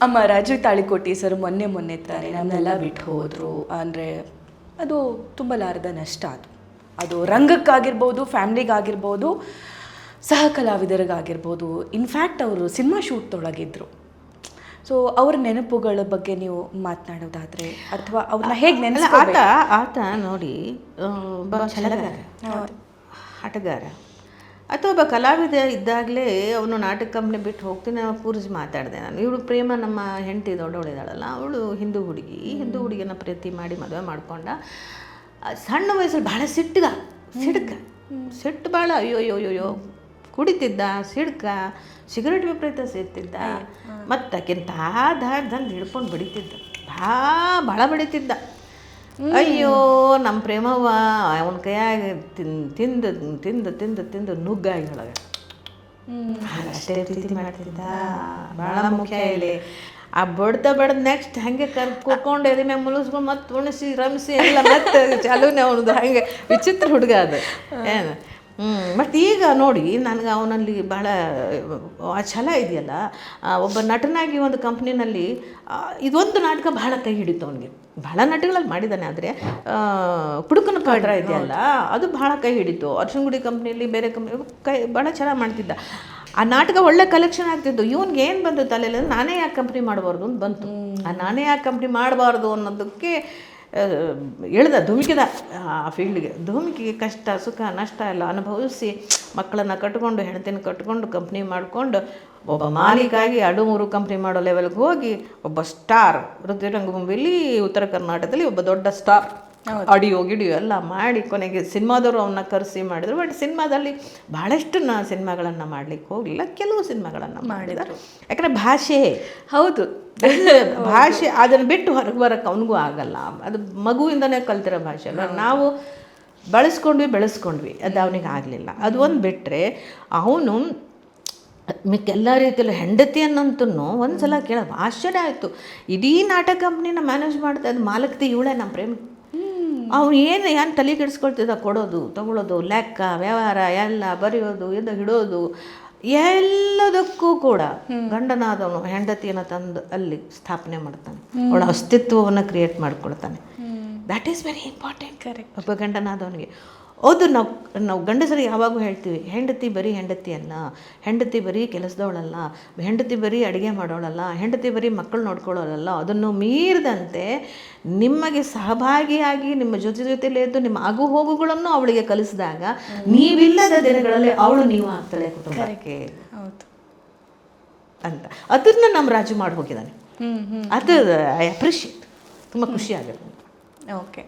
ಅಮ್ಮ ರಾಜೀವ್ ತಾಳಿಕೋಟಿ ಸರ್ ಮೊನ್ನೆ ಮೊನ್ನೆ ತಾನೆ ನನ್ನೆಲ್ಲ ಬಿಟ್ಟು ಹೋದರು. ಅಂದರೆ ಅದು ತುಂಬಲಾರದ ನಷ್ಟ ಅದು. ಅದು ರಂಗಕ್ಕಾಗಿರ್ಬೋದು ಫ್ಯಾಮ್ಲಿಗಾಗಿರ್ಬೋದು ಸಹ ಕಲಾವಿದರಿಗಾಗಿರ್ಬೋದು ಇನ್ಫ್ಯಾಕ್ಟ್ ಅವರು ಸಿನಿಮಾ ಶೂಟ್ದೊಳಗಿದ್ರು ಸೊ ಅವ್ರ ನೆನಪುಗಳ ಬಗ್ಗೆ ನೀವು ಮಾತನಾಡೋದಾದರೆ ಅಥವಾ ಅವ್ರನ್ನ ಹೇಗೆ ನೆನಪು ಆತ ಆತ ನೋಡಿ ಆಟಗಾರ. ಅಥವಾ ಒಬ್ಬ ಕಲಾವಿದ ಇದ್ದಾಗಲೇ ಅವನು ನಾಟಕ ಕಂಪ್ನಿ ಬಿಟ್ಟು ಹೋಗ್ತೀನಿ ನಾನು ಪೂರ್ಜ್ ಮಾತಾಡಿದೆ ನಾನು. ಇವಳು ಪ್ರೇಮ ನಮ್ಮ ಹೆಂಡತಿ ದೊಡ್ಡವಳಿದ್ದಾಳಲ್ಲ ಅವಳು ಹಿಂದೂ ಹುಡುಗಿ. ಈ ಹಿಂದೂ ಹುಡುಗಿನ ಪ್ರೀತಿ ಮಾಡಿ ಮದುವೆ ಮಾಡ್ಕೊಂಡ ಸಣ್ಣ ವಯಸ್ಸಲ್ಲಿ ಭಾಳ ಸಿಟ್ಟಿಗ ಸಿಡ್ಕ. ಸಿಟ್ಟು ಭಾಳ ಅಯ್ಯೋ ಅಯ್ಯೋ ಅಯ್ಯೋ ಕುಡಿತಿದ್ದ ಸಿಡ್ಕ ಸಿಗರೇಟ್ ವಿಪರೀತ ಸೇರ್ತಿದ್ದ ಮತ್ತು ಆಕಿಂತ ಧಂದು ಹಿಡ್ಕೊಂಡು ಬಡಿತಿದ್ದ ಭಾಳ ಭಾಳ ಬಡಿತಿದ್ದ. ಅಯ್ಯೋ ನಮ್ಮ ಪ್ರೇಮವ್ವ ಅವನ ಕೈಯಾಗ ತಿಂದು ತಿಂದು ತಿಂದು ತಿಂದು ನುಗ್ಗಾಗಿ ಒಳಗೆ. ಅಷ್ಟೇ ರೀತಿ ಮಾಡ್ತಿದ್ದ. ಭಾಳ ಮುಖ್ಯ ಇಲ್ಲಿ. ಆ ಬಡ್ದ ಬಡ್ದು ನೆಕ್ಸ್ಟ್ ಹಂಗೆ ಕರ್ ಕುತ್ಕೊಂಡು ಎದೆ ಮ್ಯಾಗ ಮುಲಿಸ್ಕೊಂಡು ಮತ್ತೆ ಉಣಿಸಿ ರಮಿಸಿ ಎಲ್ಲ ಮತ್ತೆ ಚಾಲೂನೇ ಅವನದು ಹಂಗೆ ವಿಚಿತ್ರ ಹುಡುಗ ಅದು. ಏನು? ಹ್ಞೂ ಮತ್ತು ಈಗ ನೋಡಿ ನನಗೆ ಅವನಲ್ಲಿ ಬಹಳ ಆ ಛಲ ಇದೆಯಲ್ಲ ಒಬ್ಬ ನಟನಾಗಿ ಒಂದು ಕಂಪ್ನಿನಲ್ಲಿ ಇದೊಂದು ನಾಟಕ ಬಹಳ ಕೈ ಹಿಡಿತು ಅವನಿಗೆ. ಬಹಳ ನಟಗಳಲ್ಲಿ ಮಾಡಿದ್ದಾನೆ ಆದರೆ ಕುಡುಕನ ಪಾತ್ರ ಇದೆಯಲ್ಲ ಅದು ಬಹಳ ಕೈ ಹಿಡಿತು. ಅರ್ಶನಗುಡಿ ಕಂಪ್ನಿಯಲ್ಲಿ ಬೇರೆ ಕಂಪ್ನಿ ಕೈ ಭಾಳ ಚೆನ್ನಾಗಿ ಮಾಡ್ತಿದ್ದ. ಆ ನಾಟಕ ಒಳ್ಳೆ ಕಲೆಕ್ಷನ್ ಆಗ್ತಿದ್ದು ಇವನ್ಗೆ ಏನು ಬಂತು ತಲೆಯಲ್ಲಿ ನಾನೇ ಯಾಕೆ ಕಂಪ್ನಿ ಮಾಡಬಾರ್ದು ಅಂತ ಬಂತು. ಆ ನಾನೇ ಯಾಕೆ ಕಂಪ್ನಿ ಮಾಡಬಾರ್ದು ಅನ್ನೋದಕ್ಕೆ ಆ, ಇಳ್ದ ಧುಮುಕಿದ ಆ ಫೀಲ್ಡ್ಗೆ ಧುಮಿಕಿಗೆ ಕಷ್ಟ ಸುಖ ನಷ್ಟ ಎಲ್ಲ ಅನುಭವಿಸಿ ಮಕ್ಕಳನ್ನು ಕಟ್ಕೊಂಡು ಹೆಣ್ತಿನ ಕಟ್ಕೊಂಡು ಕಂಪ್ನಿ ಮಾಡಿಕೊಂಡು ಒಬ್ಬ ಮಾಲೀಕಾಗಿ ಅಡು ಮೂರು ಕಂಪ್ನಿ ಮಾಡೋ ಲೆವೆಲ್ಗೆ ಹೋಗಿ ಒಬ್ಬ ಸ್ಟಾರ್ ವೃತ್ತಿ ರಂಗಭೂಮಿಯಲ್ಲಿ ಉತ್ತರ ಕರ್ನಾಟಕದಲ್ಲಿ ಒಬ್ಬ ದೊಡ್ಡ ಸ್ಟಾರ್ ಆಡಿಯೋ ಗಿಡಿಯೋ ಎಲ್ಲ ಮಾಡಿ ಕೊನೆಗೆ ಸಿನಿಮಾದವರು ಅವನ್ನ ಕರೆಸಿ ಮಾಡಿದ್ರು. ಬಟ್ ಸಿನಿಮಾದಲ್ಲಿ ಭಾಳಷ್ಟು ನಾ ಸಿನಿಮಾಗಳನ್ನು ಮಾಡ್ಲಿಕ್ಕೆ ಹೋಗಲಿಲ್ಲ. ಕೆಲವು ಸಿನಿಮಾಗಳನ್ನು ಮಾಡಿದರು. ಯಾಕಂದರೆ ಭಾಷೆ ಹೌದು. ಭಾಷೆ ಅದನ್ನು ಬಿಟ್ಟು ಹೊರಗೆ ಬರೋಕ್ಕೆ ಅವನಿಗೂ ಆಗಲ್ಲ. ಅದು ಮಗುವಿಂದನೇ ಕಲ್ತಿರೋ ಭಾಷೆ ಅಲ್ಲ ನಾವು ಬಳಸ್ಕೊಂಡ್ವಿ ಬೆಳೆಸ್ಕೊಂಡ್ವಿ. ಅದು ಅವನಿಗೆ ಆಗಲಿಲ್ಲ. ಅದು ಒಂದು ಬಿಟ್ಟರೆ ಅವನು ಮಿಕ್ಕೆಲ್ಲ ರೀತಿಯಲ್ಲೂ ಹೆಂಡತಿಯನ್ನಂತೂ ಒಂದು ಸಲ ಕೇಳ ಆಶ್ಚರ್ಯ ಆಯಿತು. ಇಡೀ ನಾಟಕ ಕಂಪ್ನಿನ ಮ್ಯಾನೇಜ್ ಮಾಡ್ತಾ ಇದ್ದು ಮಾಲಕ್ತಿ ಇವಳೆ ನಮ್ಮ ಪ್ರೇಮ. ಅವ್ನು ಏನು ಏನು ತಲೆ ಕೆಡಿಸ್ಕೊಳ್ತಿದ್ದ ಕೊಡೋದು ತಗೊಳ್ಳೋದು ಲೆಕ್ಕ ವ್ಯವಹಾರ ಎಲ್ಲ ಬರೆಯೋದು ಇದು ಹಿಡೋದು ಎಲ್ಲದಕ್ಕೂ ಕೂಡ ಗಂಡನಾದವನು ಹೆಂಡತಿಯನ್ನು ತಂದು ಅಲ್ಲಿ ಸ್ಥಾಪನೆ ಮಾಡ್ತಾನೆ. ಅವಳ ಅಸ್ತಿತ್ವವನ್ನು create ಮಾಡ್ಕೊಳ್ತಾನೆ. That is very important correct ಒಬ್ಬ ಗಂಡನಾದವನಿಗೆ. ಅದು ನಾವು ನಾವು ಗಂಡಸರು ಯಾವಾಗೂ ಹೇಳ್ತೀವಿ ಹೆಂಡತಿ ಬರೀ ಹೆಂಡತಿ ಅಲ್ಲ ಹೆಂಡತಿ ಬರೀ ಕೆಲಸದವಳಲ್ಲ ಹೆಂಡತಿ ಬರೀ ಅಡುಗೆ ಮಾಡೋಳಲ್ಲ ಹೆಂಡತಿ ಬರೀ ಮಕ್ಕಳು ನೋಡ್ಕೊಳ್ಳೋಳಲ್ಲ ಅದನ್ನು ಮೀರಿದಂತೆ ನಿಮಗೆ ಸಹಭಾಗಿಯಾಗಿ ನಿಮ್ಮ ಜೊತೆ ಜೊತೆಲೇ ಎದ್ದು ನಿಮ್ಮ ಆಗು ಹೋಗುಗಳನ್ನು ಅವಳಿಗೆ ಕಲಿಸಿದಾಗ ನೀವಿಲ್ಲದ ದಿನಗಳಲ್ಲಿ ಅವಳು ನೀವು ಆಗ್ತಾಳೆ ಕುಟುಂಬಕ್ಕೆ. ಹೌದು. ಅಂತ. ಅದನ್ನ ನಮ್ಮ ರಾಜು ಮಾಡಿ ಹೋಗಿದ್ದಾನೆ ಅದು ಐ ಅಪ್ರಿಷಿಯೇಟ್ ತುಂಬ ಖುಷಿ ಆಗುತ್ತೆ. ಓಕೆ